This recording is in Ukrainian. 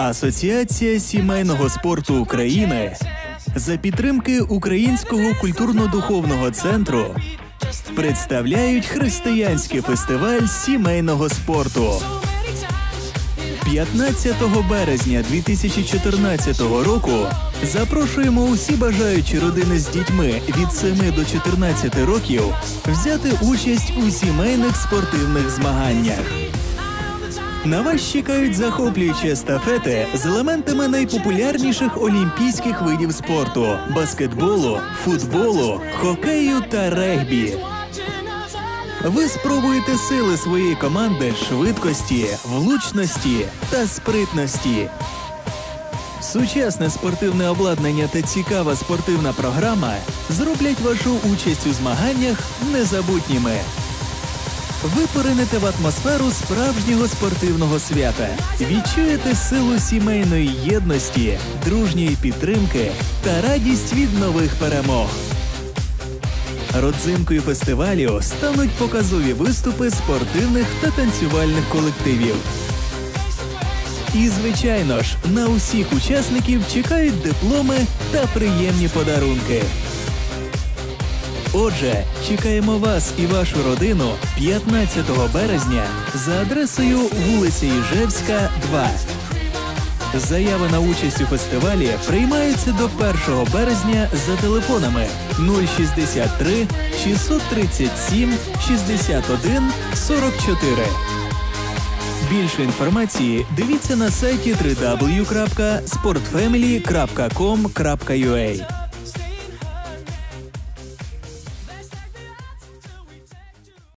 Асоціація сімейного спорту України за підтримки Українського культурно-духовного центру представляють християнський фестиваль сімейного спорту. 15 березня 2014 року запрошуємо усі бажаючі родини з дітьми від 7 до 14 років взяти участь у сімейних спортивних змаганнях. На вас чекають захоплюючі естафети з елементами найпопулярніших олімпійських видів спорту: баскетболу, футболу, хокею та регбі. Ви спробуєте сили своєї команди швидкості, влучності та спритності. Сучасне спортивне обладнання та цікава спортивна програма зроблять вашу участь у змаганнях незабутніми. Ви поринете в атмосферу справжнього спортивного свята, відчуєте силу сімейної єдності, дружньої підтримки та радість від нових перемог. Родзинкою фестивалю стануть показові виступи спортивних та танцювальних колективів. І, звичайно ж, на усіх учасників чекають дипломи та приємні подарунки. Отже, чекаємо вас і вашу родину 15 березня за адресою вулиця Іжевська, 2. Заяви на участь у фестивалі приймаються до 1 березня за телефонами 063 637 61 44. Більше інформації дивіться на сайті www.sportfamily.com.ua